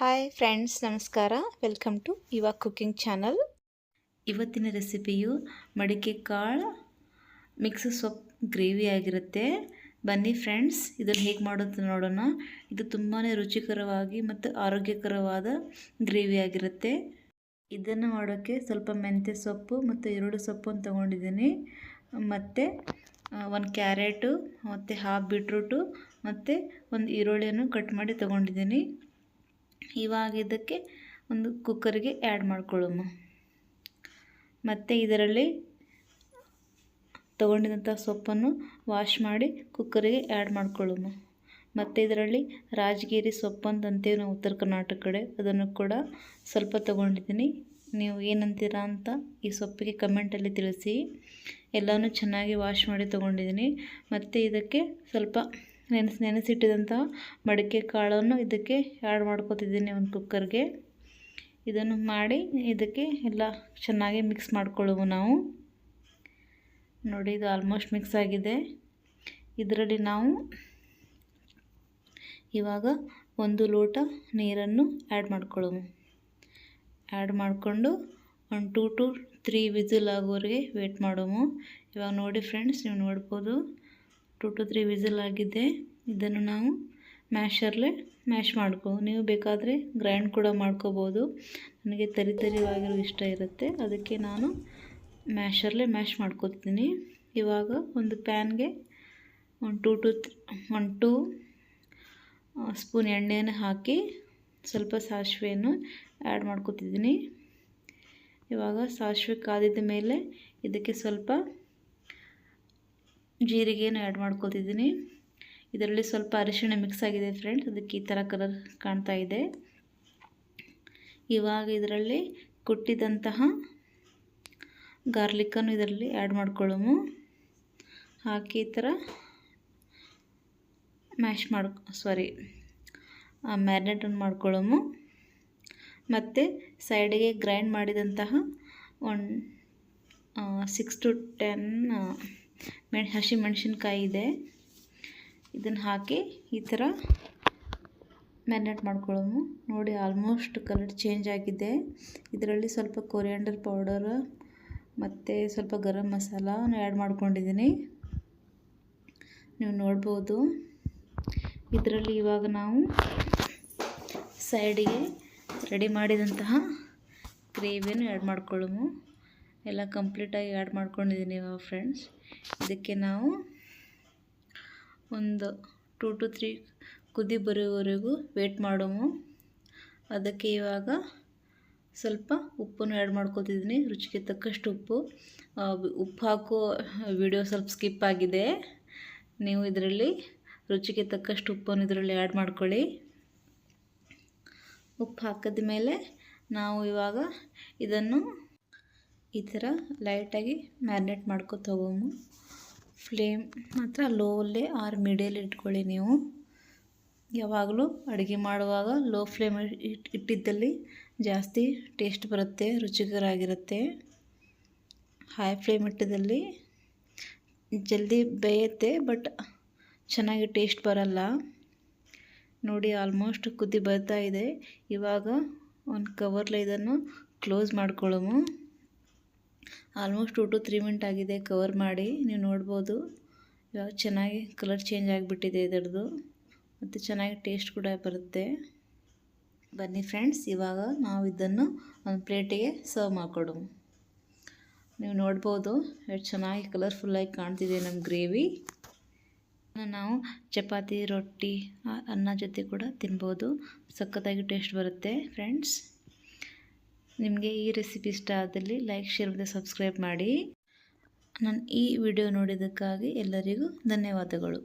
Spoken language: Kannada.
ಹಾಯ್ ಫ್ರೆಂಡ್ಸ್ ನಮಸ್ಕಾರ. Welcome to Yuva cooking channel ಇವತ್ತಿನ ರೆಸಿಪಿಯು ಮಡಿಕೆ ಕಾಳು ಮಿಕ್ಸ್ ಸೊಪ್ಪು ಗ್ರೇವಿ ಆಗಿರುತ್ತೆ. ಬನ್ನಿ ಫ್ರೆಂಡ್ಸ್ ಇದನ್ನು ಹೇಗೆ ಮಾಡೋದು ನೋಡೋಣ. ಇದು ತುಂಬಾ ರುಚಿಕರವಾಗಿ ಮತ್ತು ಆರೋಗ್ಯಕರವಾದ ಗ್ರೇವಿ ಆಗಿರುತ್ತೆ. ಇದನ್ನು ಮಾಡೋಕ್ಕೆ ಸ್ವಲ್ಪ ಮೆಂತ್ಯ ಸೊಪ್ಪು ಮತ್ತು ಎರಡು ಸೊಪ್ಪನ್ನು ತೊಗೊಂಡಿದ್ದೀನಿ. ಮತ್ತು ಒಂದು ಕ್ಯಾರೆಟು ಮತ್ತು ಹಾಫ್ ಬೀಟ್ರೂಟು ಮತ್ತು ಒಂದು ಈರುಳ್ಳಿಯನ್ನು ಕಟ್ ಮಾಡಿ ತೊಗೊಂಡಿದ್ದೀನಿ. ಇವಾಗ ಇದಕ್ಕೆ ಒಂದು ಕುಕ್ಕರ್ಗೆ ಆ್ಯಡ್ ಮಾಡ್ಕೊಳ್ಳೋಣ. ಮತ್ತು ಇದರಲ್ಲಿ ತಗೊಂಡಿದ್ದಂಥ ಸೊಪ್ಪನ್ನು ವಾಶ್ ಮಾಡಿ ಕುಕ್ಕರ್ಗೆ ಆ್ಯಡ್ ಮಾಡ್ಕೊಳ್ಳೋಣ. ಮತ್ತು ಇದರಲ್ಲಿ ರಾಜಗಿರಿ ಸೊಪ್ಪು ನಾವು ಉತ್ತರ ಕರ್ನಾಟಕ ಕಡೆ ಅದನ್ನು ಕೂಡ ಸ್ವಲ್ಪ ತೊಗೊಂಡಿದ್ದೀನಿ. ನೀವು ಏನಂತೀರಾ ಅಂತ ಈ ಸೊಪ್ಪಿಗೆ ಕಮೆಂಟಲ್ಲಿ ತಿಳಿಸಿ. ಎಲ್ಲನೂ ಚೆನ್ನಾಗಿ ವಾಶ್ ಮಾಡಿ ತೊಗೊಂಡಿದ್ದೀನಿ. ಮತ್ತು ಇದಕ್ಕೆ ಸ್ವಲ್ಪ ನೆನೆಸಿ ನೆನೆಸಿಟ್ಟಿದಂಥ ಮಡಿಕೆ ಕಾಳನ್ನು ಇದಕ್ಕೆ ಆ್ಯಡ್ ಮಾಡ್ಕೊತಿದ್ದೀನಿ ಒಂದು ಕುಕ್ಕರ್ಗೆ ಇದನ್ನು ಮಾಡಿ ಇದಕ್ಕೆ ಎಲ್ಲ ಚೆನ್ನಾಗಿ ಮಿಕ್ಸ್ ಮಾಡ್ಕೊಳ್ಳುವು ನಾವು. ನೋಡಿ ಇದು ಆಲ್ಮೋಸ್ಟ್ ಮಿಕ್ಸ್ ಆಗಿದೆ. ಇದರಲ್ಲಿ ನಾವು ಇವಾಗ ಒಂದು ಲೋಟ ನೀರನ್ನು ಆ್ಯಡ್ ಮಾಡ್ಕೊಳ್ಳೋವು. ಆ್ಯಡ್ ಮಾಡಿಕೊಂಡು ಒಂದು ಟೂ ಟು ತ್ರೀ ವಿಸಿಲ್ ಆಗೋವರೆಗೆ ವೇಟ್ ಮಾಡೋಮು ಇವಾಗ ನೋಡಿ ಫ್ರೆಂಡ್ಸ್ ನೀವು ನೋಡ್ಬೋದು. ಟು ಟು ತ್ರೀ ವಿಸಿಲ್ ಆಗಿದೆ. ಇದನ್ನು ನಾವು ಮ್ಯಾಶರ್ಲೆ ಮ್ಯಾಶ್ ಮಾಡ್ಕೋ, ನೀವು ಬೇಕಾದರೆ ಗ್ರೈಂಡ್ ಕೂಡ ಮಾಡ್ಕೋಬೋದು. ನನಗೆ ತರಿ ತರಿವಾಗಿರೋ ಇಷ್ಟ ಇರುತ್ತೆ. ಅದಕ್ಕೆ ನಾನು ಮ್ಯಾಶರ್ಲೆ ಮ್ಯಾಶ್ ಮಾಡ್ಕೋತೀನಿ. ಇವಾಗ ಒಂದು ಪ್ಯಾನ್ಗೆ ಒಂದು two to one two spoon ಎಣ್ಣೆಯನ್ನು ಹಾಕಿ ಸ್ವಲ್ಪ ಸಾಸಿವೆಯನ್ನು ಆ್ಯಡ್ ಮಾಡ್ಕೋತಿದ್ದೀನಿ. ಇವಾಗ ಸಾಸಿವೆ ಕಾದಿದ್ದ ಮೇಲೆ ಇದಕ್ಕೆ ಸ್ವಲ್ಪ ಜೀರಿಗೆಯನ್ನು ಆ್ಯಡ್ ಮಾಡ್ಕೊತಿದ್ದೀನಿ ಇದರಲ್ಲಿ ಸ್ವಲ್ಪ ಅರಿಶಿಣ ಮಿಕ್ಸ್ ಆಗಿದೆ ಫ್ರೆಂಡ್ಸ್ ಅದಕ್ಕೆ ಈ ಥರ ಕಲರ್ ಕಾಣ್ತಾ ಇದೆ. ಇವಾಗ ಇದರಲ್ಲಿ ಕುಟ್ಟಿದಂತಹ ಗಾರ್ಲಿಕ್ಕನ್ನು ಇದರಲ್ಲಿ ಆ್ಯಡ್ ಮಾಡ್ಕೊಳ್ಳೋಮು. ಹಾಕಿ ಈ ಥರ ಮ್ಯಾಶ್ ಮಾಡ್ ಸಾರಿ ಮ್ಯಾರಿನೇಟನ್ನು ಮಾಡ್ಕೊಳ್ಳೋಮು. ಮತ್ತು ಸೈಡಿಗೆ ಗ್ರೈಂಡ್ ಮಾಡಿದಂತಹ ಒನ್ ಸಿಕ್ಸ್ ಟು ಟೆನ್ ಮೆಣ್, ಹಸಿ ಮೆಣಸಿನ್ಕಾಯಿ ಇದೆ. ಇದನ್ನು ಹಾಕಿ ಈ ಥರ ಮ್ಯಾರಿನೇಟ್ ಮಾಡ್ಕೊಳ್ಳೋಮು ನೋಡಿ ಆಲ್ಮೋಸ್ಟ್ ಕಲರ್ ಚೇಂಜ್ ಆಗಿದೆ. ಇದರಲ್ಲಿ ಸ್ವಲ್ಪ ಕೊರಿಯಾಂಡರ್ ಪೌಡರ್ ಮತ್ತು ಸ್ವಲ್ಪ ಗರಂ ಮಸಾಲ ಆ್ಯಡ್ ಮಾಡ್ಕೊಂಡಿದ್ದೀನಿ ನೀವು ನೋಡ್ಬೋದು. ಇದರಲ್ಲಿ ಇವಾಗ ನಾವು ಸೈಡಿಗೆ ರೆಡಿ ಮಾಡಿದಂತಹ ಗ್ರೇವಿಯನ್ನು ಆ್ಯಡ್ ಮಾಡ್ಕೊಳ್ಳೋಮು ಎಲ್ಲ ಕಂಪ್ಲೀಟಾಗಿ ಆ್ಯಡ್ ಮಾಡ್ಕೊಂಡಿದ್ದೀನಿ ಇವಾಗ ಫ್ರೆಂಡ್ಸ್. ಇದಕ್ಕೆ ನಾವು ಒಂದು ಟೂ ಟು ತ್ರೀ ಕುದಿ ಬರೋವರೆಗೂ ವೇಟ್ ಮಾಡೋಮು. ಅದಕ್ಕೆ ಇವಾಗ ಸ್ವಲ್ಪ ಉಪ್ಪನ್ನು ಆ್ಯಡ್ ಮಾಡ್ಕೊತಿದ್ದೀನಿ. ರುಚಿಗೆ ತಕ್ಕಷ್ಟು ಉಪ್ಪು. ಉಪ್ಪು ಹಾಕೋ ವಿಡಿಯೋ ಸ್ವಲ್ಪ ಸ್ಕಿಪ್ ಆಗಿದೆ. ನೀವು ಇದರಲ್ಲಿ ರುಚಿಗೆ ತಕ್ಕಷ್ಟು ಉಪ್ಪನ್ನು ಇದರಲ್ಲಿ ಆ್ಯಡ್ ಮಾಡ್ಕೊಳ್ಳಿ. ಉಪ್ಪು ಹಾಕಿದ ಮೇಲೆ ನಾವು ಇವಾಗ ಇದನ್ನು ಈ ಥರ ಲೈಟಾಗಿ ಮ್ಯಾರಿನೇಟ್ ಮಾಡ್ಕೊತ ಹೋಗೋము ಫ್ಲೇಮ್ ಮಾತ್ರ ಲೋಲ್ಲೇ ಆರ್ ಮೀಡಿಯಲ್ಲಿ ಇಟ್ಕೊಳ್ಳಿ ನೀವು. ಯಾವಾಗಲೂ ಅಡುಗೆ ಮಾಡುವಾಗ ಲೋ ಫ್ಲೇಮ್ ಇಟ್, ಇಟ್ಟಿದ್ದಲ್ಲಿ ಜಾಸ್ತಿ ಟೇಸ್ಟ್ ಬರುತ್ತೆ ರುಚಿಕರ ಆಗಿರುತ್ತೆ ಹೈ ಫ್ಲೇಮ್ ಇಟ್ಟಿದ್ದಲ್ಲಿ ಜಲ್ದಿ ಬೇಯುತ್ತೆ, ಬಟ್ ಚೆನ್ನಾಗಿ ಟೇಸ್ಟ್ ಬರಲ್ಲ. ನೋಡಿ, ಆಲ್ಮೋಸ್ಟ್ ಕುದಿ ಬರ್ತಾ ಇದೆ. ಇವಾಗ ಒಂದು ಕವರ್ಲೆ ಇದನ್ನು close ಮಾಡ್ಕೊಳ್ಳೋము almost to to three minute ಆಗಿದೆ ಕವರ್ ಮಾಡಿ, ನೀವು ನೋಡ್ಬೋದು. ಇವಾಗ ಚೆನ್ನಾಗಿ ಕಲರ್ ಚೇಂಜ್ ಆಗಿಬಿಟ್ಟಿದೆ ಇದರದ್ದು. ಮತ್ತು ಚೆನ್ನಾಗಿ ಟೇಸ್ಟ್ ಕೂಡ ಬರುತ್ತೆ. ಬನ್ನಿ ಫ್ರೆಂಡ್ಸ್, ಇವಾಗ ನಾವು ಇದನ್ನು ಒಂದು ಪ್ಲೇಟಿಗೆ ಸರ್ವ್ ಮಾಡಿಕೊಡು. ನೀವು ನೋಡ್ಬೋದು ಎಷ್ಟು ಚೆನ್ನಾಗಿ ಕಲರ್ಫುಲ್ಲಾಗಿ ಕಾಣ್ತಿದೆ ನಮ್ಮ ಗ್ರೇವಿ. ನಾವು ಚಪಾತಿ, ರೊಟ್ಟಿ ಅನ್ನ ಜೊತೆ ಕೂಡ ತಿನ್ಬೋದು. ಸಖತ್ತಾಗಿ ಟೇಸ್ಟ್ ಬರುತ್ತೆ ಫ್ರೆಂಡ್ಸ್. ನಿಮಗೆ ಈ ರೆಸಿಪಿ ಇಷ್ಟ ಆದಲ್ಲಿ ಲೈಕ್ ಶೇರ್ ಮತ್ತು ಸಬ್ಸ್ಕ್ರೈಬ್ ಮಾಡಿ. ನಾನು ಈ ವಿಡಿಯೋ ನೋಡಿದ್ದಕ್ಕಾಗಿ ಎಲ್ಲರಿಗೂ ಧನ್ಯವಾದಗಳು.